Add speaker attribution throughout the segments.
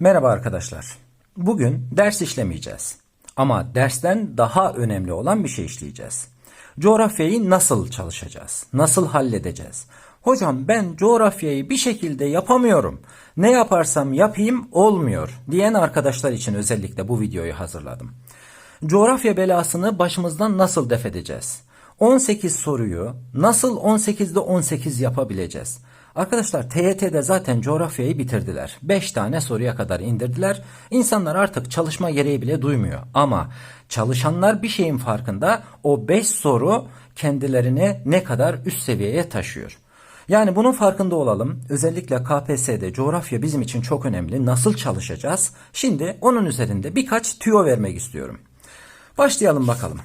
Speaker 1: Merhaba arkadaşlar. Bugün ders işlemeyeceğiz. Ama dersten daha önemli olan bir şey işleyeceğiz. Coğrafyayı nasıl çalışacağız? Nasıl halledeceğiz? Hocam ben coğrafyayı bir şekilde yapamıyorum. Ne yaparsam yapayım olmuyor diyen arkadaşlar için özellikle bu videoyu hazırladım. Coğrafya belasını başımızdan nasıl def edeceğiz? 18 soruyu nasıl 18'de 18 yapabileceğiz? Arkadaşlar TYT'de zaten coğrafyayı bitirdiler. 5 tane soruya kadar indirdiler. İnsanlar artık çalışma gereği bile duymuyor. Ama çalışanlar bir şeyin farkında. O 5 soru kendilerini ne kadar üst seviyeye taşıyor. Yani bunun farkında olalım. Özellikle KPSS'de coğrafya bizim için çok önemli. Nasıl çalışacağız? Şimdi onun üzerinde birkaç tüyo vermek istiyorum. Başlayalım bakalım.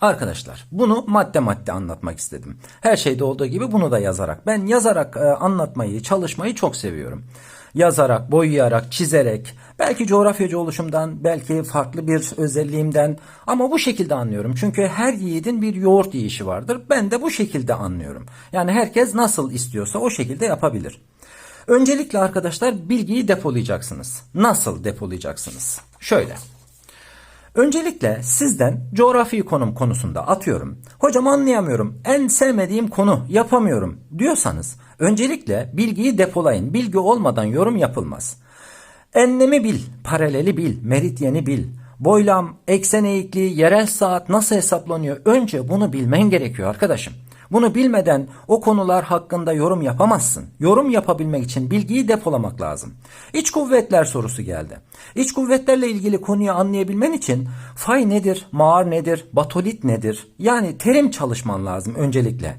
Speaker 1: Arkadaşlar bunu madde madde anlatmak istedim. Her şeyde olduğu gibi bunu da yazarak. Ben yazarak e, anlatmayı, çalışmayı çok seviyorum. Yazarak, boyayarak, çizerek, belki coğrafyacı oluşumdan, belki farklı bir özelliğimden ama bu şekilde anlıyorum. Çünkü her yiğidin bir yoğurt yiyişi vardır. Ben de bu şekilde anlıyorum. Yani herkes nasıl istiyorsa o şekilde yapabilir. Öncelikle arkadaşlar bilgiyi depolayacaksınız. Nasıl depolayacaksınız? Şöyle. Öncelikle sizden coğrafi konum konusunda atıyorum. Hocam anlayamıyorum. En sevmediğim konu yapamıyorum diyorsanız öncelikle bilgiyi depolayın. Bilgi olmadan yorum yapılmaz. Enlemi bil, paraleli bil, meridyeni bil. Boylam, eksen eğikliği, yerel saat nasıl hesaplanıyor? Önce bunu bilmen gerekiyor arkadaşım. Bunu bilmeden o konular hakkında yorum yapamazsın. Yorum yapabilmek için bilgiyi depolamak lazım. İç kuvvetler sorusu geldi. İç kuvvetlerle ilgili konuyu anlayabilmen için fay nedir, mağar nedir, batolit nedir? Yani terim çalışman lazım öncelikle.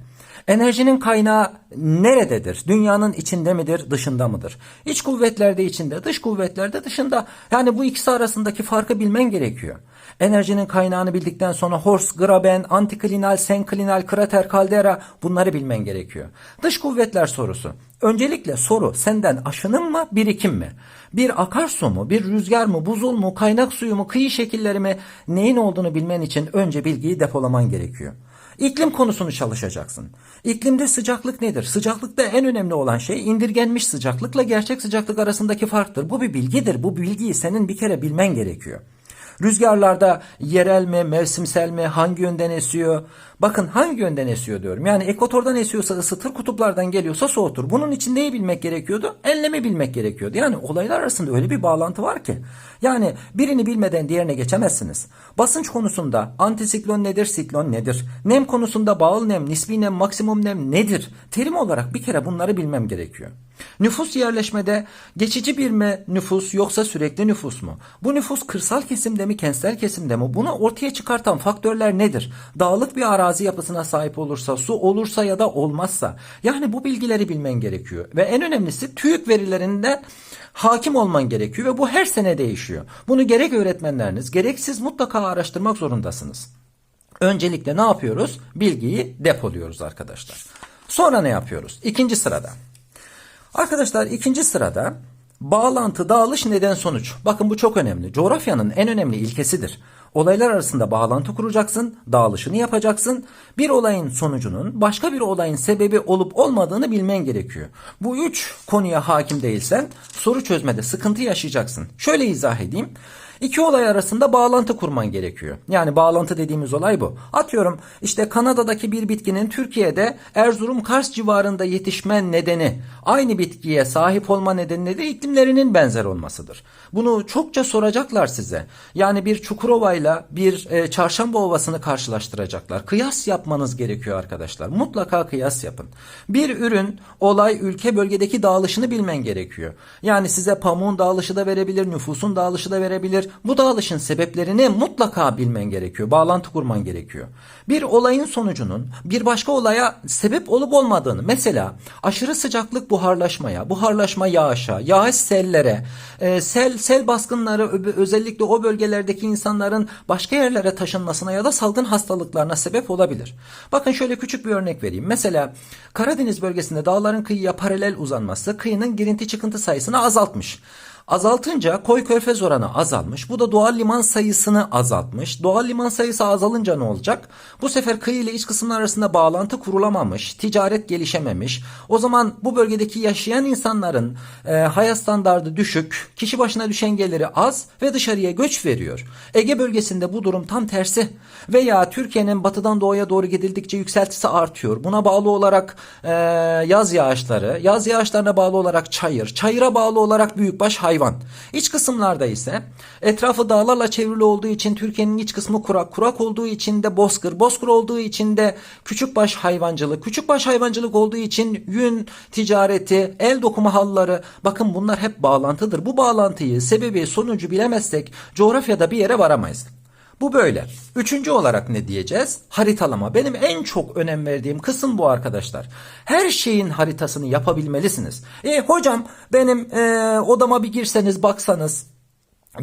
Speaker 1: Enerjinin kaynağı nerededir? Dünyanın içinde midir, dışında mıdır? İç kuvvetlerde içinde, dış kuvvetlerde dışında. Yani bu ikisi arasındaki farkı bilmen gerekiyor. Enerjinin kaynağını bildikten sonra Horst, Graben, antiklinal, senklinal, krater, kaldera bunları bilmen gerekiyor. Dış kuvvetler sorusu. Öncelikle soru senden aşının mı, birikim mi? Bir akarsu mu, bir rüzgar mı, buzul mu, kaynak suyu mu, kıyı şekilleri mi neyin olduğunu bilmen için önce bilgiyi depolaman gerekiyor. İklim konusunu çalışacaksın. İklimde sıcaklık nedir? Sıcaklıkta en önemli olan şey indirgenmiş sıcaklıkla gerçek sıcaklık arasındaki farktır. Bu bir bilgidir. Bu bilgiyi senin bir kere bilmen gerekiyor. Rüzgarlarda yerel mi, mevsimsel mi, hangi yönden esiyor? Bakın hangi yönden esiyor diyorum. Yani ekvatordan esiyorsa ısıtır, kutuplardan geliyorsa soğutur. Bunun için neyi bilmek gerekiyordu? Enlemi bilmek gerekiyordu. Yani olaylar arasında öyle bir bağlantı var ki. Yani birini bilmeden diğerine geçemezsiniz. Basınç konusunda antisiklon nedir, siklon nedir? Nem konusunda bağıl nem, nispi nem, maksimum nem nedir? Terim olarak bir kere bunları bilmem gerekiyor. Nüfus yerleşmede geçici bir mi nüfus yoksa sürekli nüfus mu? Bu nüfus kırsal kesimde mi kentsel kesimde mi? Bunu ortaya çıkartan faktörler nedir? Dağlık bir arazi yapısına sahip olursa, su olursa ya da olmazsa. Yani bu bilgileri bilmen gerekiyor. Ve en önemlisi TÜİK verilerinden hakim olman gerekiyor ve bu her sene değişiyor. Bunu gerek öğretmenleriniz gerek siz mutlaka araştırmak zorundasınız. Öncelikle ne yapıyoruz? Bilgiyi depoluyoruz arkadaşlar. Sonra ne yapıyoruz? İkinci sırada. Arkadaşlar ikinci sırada bağlantı, dağılış, neden, sonuç. Bakın bu çok önemli. Coğrafyanın en önemli ilkesidir. Olaylar arasında bağlantı kuracaksın, dağılışını yapacaksın. Bir olayın sonucunun başka bir olayın sebebi olup olmadığını bilmen gerekiyor. Bu üç konuya hakim değilsen soru çözmede sıkıntı yaşayacaksın. Şöyle izah edeyim. İki olay arasında bağlantı kurman gerekiyor. Yani bağlantı dediğimiz olay bu. Atıyorum işte Kanada'daki bir bitkinin Türkiye'de Erzurum Kars civarında yetişme nedeni aynı bitkiye sahip olma nedeni de iklimlerinin benzer olmasıdır. Bunu çokça soracaklar size. Yani bir Çukurova'yla bir e, Çarşamba Ovası'nı karşılaştıracaklar. Kıyas yapmanız gerekiyor arkadaşlar. Mutlaka kıyas yapın. Bir ürün, olay, ülke, bölgedeki dağılışını bilmen gerekiyor. Yani size pamuğun dağılışı da verebilir, nüfusun dağılışı da verebilir. Bu dağılışın sebeplerini mutlaka bilmen gerekiyor. Bağlantı kurman gerekiyor. Bir olayın sonucunun bir başka olaya sebep olup olmadığını mesela aşırı sıcaklık buharlaşmaya, buharlaşma yağışa, yağış sellere, e, sel sel baskınları özellikle o bölgelerdeki insanların başka yerlere taşınmasına ya da salgın hastalıklarına sebep olabilir. Bakın şöyle küçük bir örnek vereyim. Mesela Karadeniz bölgesinde dağların kıyıya paralel uzanması kıyının girinti çıkıntı sayısını azaltmış. Azaltınca koy körfez oranı azalmış. Bu da doğal liman sayısını azaltmış. Doğal liman sayısı azalınca ne olacak? Bu sefer kıyı ile iç kısımlar arasında bağlantı kurulamamış. Ticaret gelişememiş. O zaman bu bölgedeki yaşayan insanların e, hayat standardı düşük. Kişi başına düşen geliri az ve dışarıya göç veriyor. Ege bölgesinde bu durum tam tersi. Veya Türkiye'nin batıdan doğuya doğru gidildikçe yükseltisi artıyor. Buna bağlı olarak e, yaz yağışları, yaz yağışlarına bağlı olarak çayır, çayıra bağlı olarak büyükbaş hayvan. İç kısımlarda ise etrafı dağlarla çevrili olduğu için Türkiye'nin iç kısmı kurak, kurak olduğu için de bozkır, bozkır olduğu için de küçükbaş hayvancılık, küçükbaş hayvancılık olduğu için yün ticareti, el dokuma halları bakın bunlar hep bağlantıdır. Bu bağlantıyı, sebebi, sonucu bilemezsek coğrafyada bir yere varamayız. Bu böyle. Üçüncü olarak ne diyeceğiz? Haritalama. Benim en çok önem verdiğim kısım bu arkadaşlar. Her şeyin haritasını yapabilmelisiniz. E hocam benim e, odama bir girseniz baksanız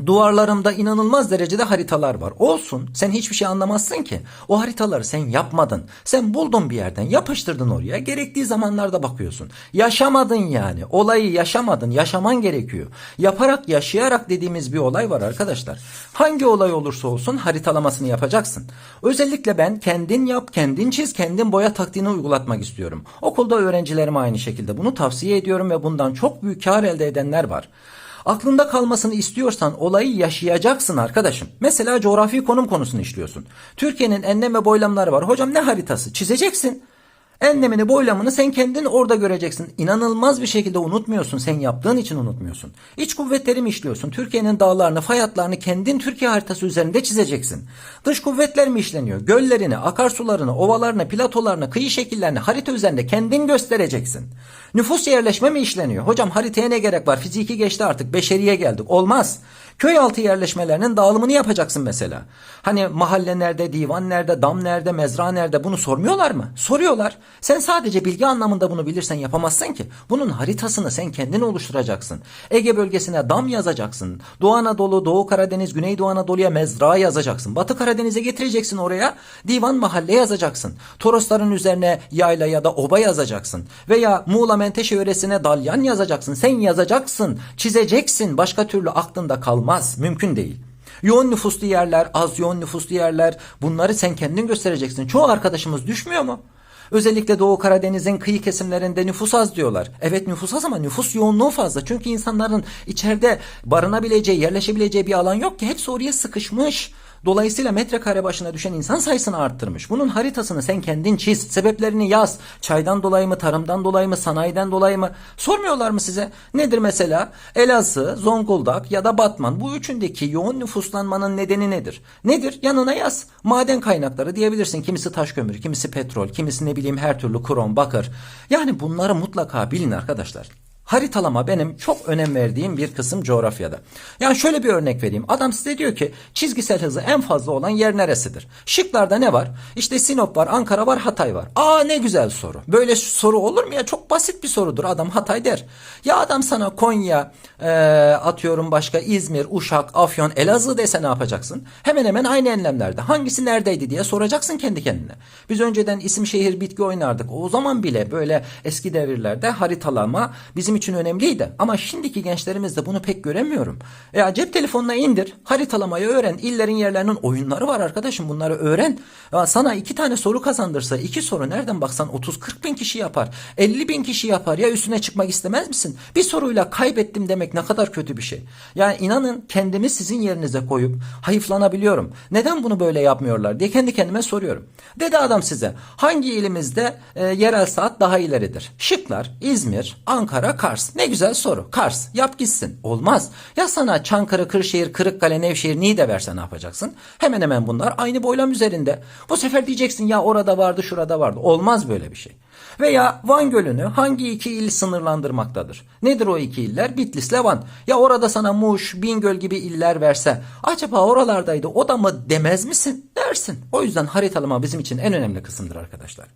Speaker 1: Duvarlarımda inanılmaz derecede haritalar var. Olsun. Sen hiçbir şey anlamazsın ki. O haritaları sen yapmadın. Sen buldun bir yerden, yapıştırdın oraya. Gerektiği zamanlarda bakıyorsun. Yaşamadın yani. Olayı yaşamadın. Yaşaman gerekiyor. Yaparak, yaşayarak dediğimiz bir olay var arkadaşlar. Hangi olay olursa olsun haritalamasını yapacaksın. Özellikle ben kendin yap, kendin çiz, kendin boya taktiğini uygulatmak istiyorum. Okulda öğrencilerime aynı şekilde bunu tavsiye ediyorum ve bundan çok büyük kar elde edenler var. Aklında kalmasını istiyorsan olayı yaşayacaksın arkadaşım. Mesela coğrafi konum konusunu işliyorsun. Türkiye'nin enlem ve boylamları var. Hocam ne haritası? Çizeceksin. Enlemini boylamını sen kendin orada göreceksin. İnanılmaz bir şekilde unutmuyorsun. Sen yaptığın için unutmuyorsun. İç kuvvetleri mi işliyorsun? Türkiye'nin dağlarını, fay hatlarını kendin Türkiye haritası üzerinde çizeceksin. Dış kuvvetler mi işleniyor? Göllerini, akarsularını, ovalarını, platolarını, kıyı şekillerini harita üzerinde kendin göstereceksin. Nüfus yerleşme mi işleniyor? Hocam haritaya ne gerek var? Fiziki geçti artık. Beşeriye geldik. Olmaz. Köy altı yerleşmelerinin dağılımını yapacaksın mesela. Hani mahalle nerede, divan nerede, dam nerede, mezra nerede bunu sormuyorlar mı? Soruyorlar. Sen sadece bilgi anlamında bunu bilirsen yapamazsın ki. Bunun haritasını sen kendin oluşturacaksın. Ege bölgesine dam yazacaksın. Doğu Anadolu, Doğu Karadeniz, Güneydoğu Anadolu'ya mezra yazacaksın. Batı Karadeniz'e getireceksin oraya. Divan mahalle yazacaksın. Torosların üzerine yayla ya da oba yazacaksın. Veya Muğla Menteşe yöresine dalyan yazacaksın. Sen yazacaksın, çizeceksin. Başka türlü aklında kalmaz. Mümkün değil. Yoğun nüfuslu yerler, az yoğun nüfuslu yerler bunları sen kendin göstereceksin. Çoğu arkadaşımız düşmüyor mu? Özellikle Doğu Karadeniz'in kıyı kesimlerinde nüfus az diyorlar. Evet nüfus az ama nüfus yoğunluğu fazla. Çünkü insanların içeride barınabileceği, yerleşebileceği bir alan yok ki. Hepsi oraya sıkışmış. Dolayısıyla metrekare başına düşen insan sayısını arttırmış. Bunun haritasını sen kendin çiz. Sebeplerini yaz. Çaydan dolayı mı, tarımdan dolayı mı, sanayiden dolayı mı? Sormuyorlar mı size? Nedir mesela? Elazığ, Zonguldak ya da Batman. Bu üçündeki yoğun nüfuslanmanın nedeni nedir? Nedir? Yanına yaz. Maden kaynakları diyebilirsin. Kimisi taş kömür, kimisi petrol, kimisi ne bileyim her türlü krom, bakır. Yani bunları mutlaka bilin arkadaşlar. Haritalama benim çok önem verdiğim bir kısım coğrafyada. Yani şöyle bir örnek vereyim. Adam size diyor ki çizgisel hızı en fazla olan yer neresidir? Şıklarda ne var? İşte Sinop var, Ankara var, Hatay var. Aa ne güzel soru. Böyle soru olur mu ya? Çok basit bir sorudur. Adam Hatay der. Ya adam sana Konya, e, atıyorum başka İzmir, Uşak, Afyon, Elazığ dese ne yapacaksın? Hemen hemen aynı enlemlerde. Hangisi neredeydi diye soracaksın kendi kendine. Biz önceden isim şehir bitki oynardık. O zaman bile böyle eski devirlerde haritalama bizim için önemliydi. Ama şimdiki gençlerimizde bunu pek göremiyorum. Ya cep telefonuna indir, haritalamayı öğren. İllerin yerlerinin oyunları var arkadaşım. Bunları öğren. Ya sana iki tane soru kazandırsa, iki soru nereden baksan 30-40 bin kişi yapar. 50 bin kişi yapar. Ya üstüne çıkmak istemez misin? Bir soruyla kaybettim demek ne kadar kötü bir şey. Yani inanın kendimi sizin yerinize koyup hayıflanabiliyorum. Neden bunu böyle yapmıyorlar diye kendi kendime soruyorum. Dedi adam size hangi ilimizde e, yerel saat daha ileridir? Şıklar İzmir, Ankara, Kars. Ne güzel soru. Kars. Yap gitsin. Olmaz. Ya sana Çankırı, Kırşehir, Kırıkkale, Nevşehir, Niğde verse ne yapacaksın? Hemen hemen bunlar aynı boylam üzerinde. Bu sefer diyeceksin ya orada vardı, şurada vardı. Olmaz böyle bir şey. Veya Van Gölü'nü hangi iki il sınırlandırmaktadır? Nedir o iki iller? Bitlis'le Van. Ya orada sana Muş, Bingöl gibi iller verse acaba oralardaydı o da mı demez misin? Dersin. O yüzden haritalama bizim için en önemli kısımdır arkadaşlar.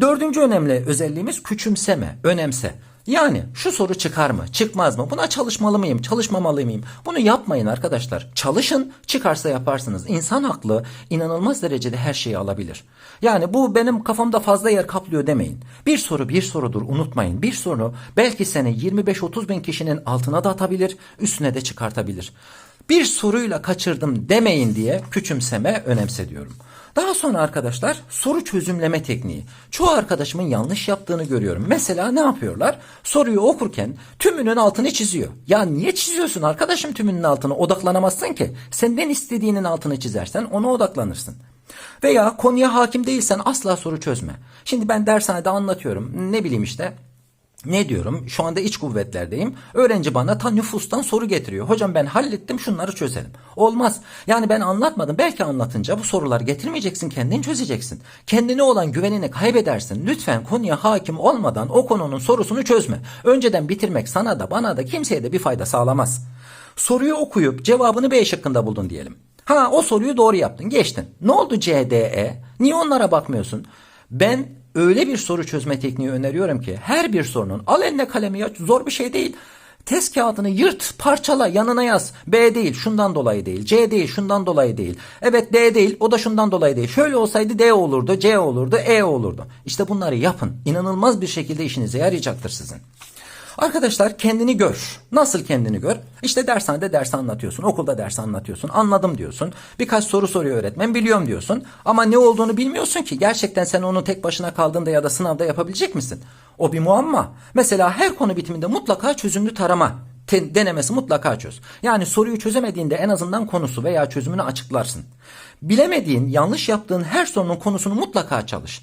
Speaker 1: Dördüncü önemli özelliğimiz küçümseme, önemse. Yani şu soru çıkar mı, çıkmaz mı? Buna çalışmalı mıyım, çalışmamalı mıyım? Bunu yapmayın arkadaşlar. Çalışın, çıkarsa yaparsınız. İnsan aklı inanılmaz derecede her şeyi alabilir. Yani bu benim kafamda fazla yer kaplıyor demeyin. Bir soru bir sorudur unutmayın. Bir soru belki seni 25-30 bin kişinin altına da atabilir, üstüne de çıkartabilir. Bir soruyla kaçırdım demeyin diye küçümseme önemse diyorum. Daha sonra arkadaşlar soru çözümleme tekniği. Çoğu arkadaşımın yanlış yaptığını görüyorum. Mesela ne yapıyorlar? Soruyu okurken tümünün altını çiziyor. Ya niye çiziyorsun arkadaşım tümünün altını? Odaklanamazsın ki. Senden istediğinin altını çizersen ona odaklanırsın. Veya konuya hakim değilsen asla soru çözme. Şimdi ben dershanede anlatıyorum. Ne bileyim işte ne diyorum? Şu anda iç kuvvetlerdeyim. Öğrenci bana ta nüfustan soru getiriyor. Hocam ben hallettim şunları çözelim. Olmaz. Yani ben anlatmadım. Belki anlatınca bu soruları getirmeyeceksin. Kendin çözeceksin. Kendine olan güvenini kaybedersin. Lütfen konuya hakim olmadan o konunun sorusunu çözme. Önceden bitirmek sana da bana da kimseye de bir fayda sağlamaz. Soruyu okuyup cevabını B şıkkında buldun diyelim. Ha o soruyu doğru yaptın. Geçtin. Ne oldu C, D, E? Niye onlara bakmıyorsun? Ben öyle bir soru çözme tekniği öneriyorum ki her bir sorunun al eline kalemi ya zor bir şey değil. Test kağıdını yırt, parçala, yanına yaz. B değil, şundan dolayı değil. C değil, şundan dolayı değil. Evet D değil, o da şundan dolayı değil. Şöyle olsaydı D olurdu, C olurdu, E olurdu. İşte bunları yapın. İnanılmaz bir şekilde işinize yarayacaktır sizin. Arkadaşlar kendini gör. Nasıl kendini gör? İşte dershanede ders anlatıyorsun, okulda ders anlatıyorsun, anladım diyorsun. Birkaç soru soruyor öğretmen, biliyorum diyorsun. Ama ne olduğunu bilmiyorsun ki. Gerçekten sen onu tek başına kaldığında ya da sınavda yapabilecek misin? O bir muamma. Mesela her konu bitiminde mutlaka çözümlü tarama denemesi mutlaka çöz. Yani soruyu çözemediğinde en azından konusu veya çözümünü açıklarsın. Bilemediğin, yanlış yaptığın her sorunun konusunu mutlaka çalış.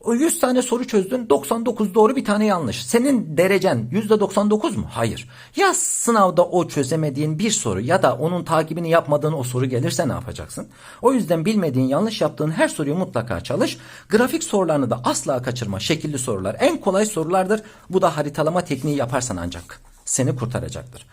Speaker 1: O 100 tane soru çözdün 99 doğru bir tane yanlış. Senin derecen %99 mu? Hayır. Ya sınavda o çözemediğin bir soru ya da onun takibini yapmadığın o soru gelirse ne yapacaksın? O yüzden bilmediğin yanlış yaptığın her soruyu mutlaka çalış. Grafik sorularını da asla kaçırma. Şekilli sorular en kolay sorulardır. Bu da haritalama tekniği yaparsan ancak seni kurtaracaktır.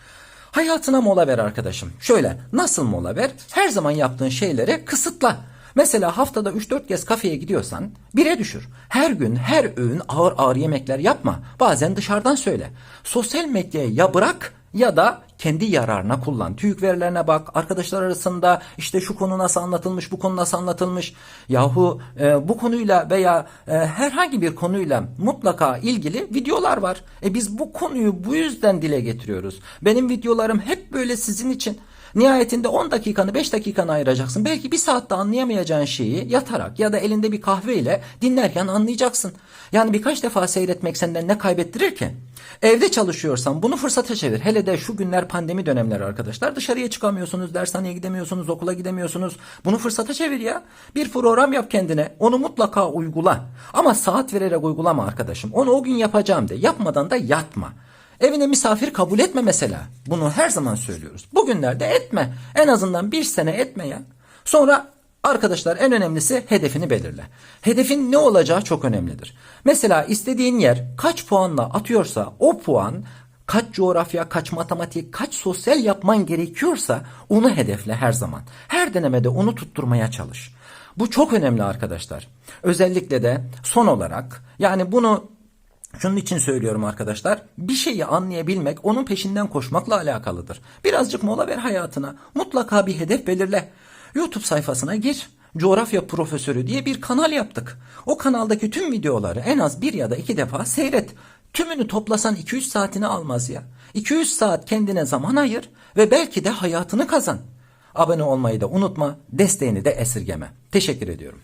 Speaker 1: Hayatına mola ver arkadaşım. Şöyle nasıl mola ver? Her zaman yaptığın şeyleri kısıtla. Mesela haftada 3-4 kez kafeye gidiyorsan bire düşür. Her gün her öğün ağır ağır yemekler yapma. Bazen dışarıdan söyle. Sosyal medyayı ya bırak ya da kendi yararına kullan. TÜİK verilerine bak. Arkadaşlar arasında işte şu konu nasıl anlatılmış, bu konu nasıl anlatılmış. Yahu e, bu konuyla veya e, herhangi bir konuyla mutlaka ilgili videolar var. E biz bu konuyu bu yüzden dile getiriyoruz. Benim videolarım hep böyle sizin için. Nihayetinde 10 dakikanı 5 dakikanı ayıracaksın. Belki bir saatte anlayamayacağın şeyi yatarak ya da elinde bir kahveyle dinlerken anlayacaksın. Yani birkaç defa seyretmek senden ne kaybettirir ki? Evde çalışıyorsan bunu fırsata çevir. Hele de şu günler pandemi dönemleri arkadaşlar. Dışarıya çıkamıyorsunuz, dershaneye gidemiyorsunuz, okula gidemiyorsunuz. Bunu fırsata çevir ya. Bir program yap kendine. Onu mutlaka uygula. Ama saat vererek uygulama arkadaşım. Onu o gün yapacağım de. Yapmadan da yatma. Evine misafir kabul etme mesela. Bunu her zaman söylüyoruz. Bugünlerde etme. En azından bir sene etme ya. Sonra arkadaşlar en önemlisi hedefini belirle. Hedefin ne olacağı çok önemlidir. Mesela istediğin yer kaç puanla atıyorsa o puan kaç coğrafya, kaç matematik, kaç sosyal yapman gerekiyorsa onu hedefle her zaman. Her denemede onu tutturmaya çalış. Bu çok önemli arkadaşlar. Özellikle de son olarak yani bunu şunun için söylüyorum arkadaşlar. Bir şeyi anlayabilmek onun peşinden koşmakla alakalıdır. Birazcık mola ver hayatına. Mutlaka bir hedef belirle. YouTube sayfasına gir. Coğrafya Profesörü diye bir kanal yaptık. O kanaldaki tüm videoları en az bir ya da iki defa seyret. Tümünü toplasan 200 saatini almaz ya. 200 saat kendine zaman ayır ve belki de hayatını kazan. Abone olmayı da unutma, desteğini de esirgeme. Teşekkür ediyorum.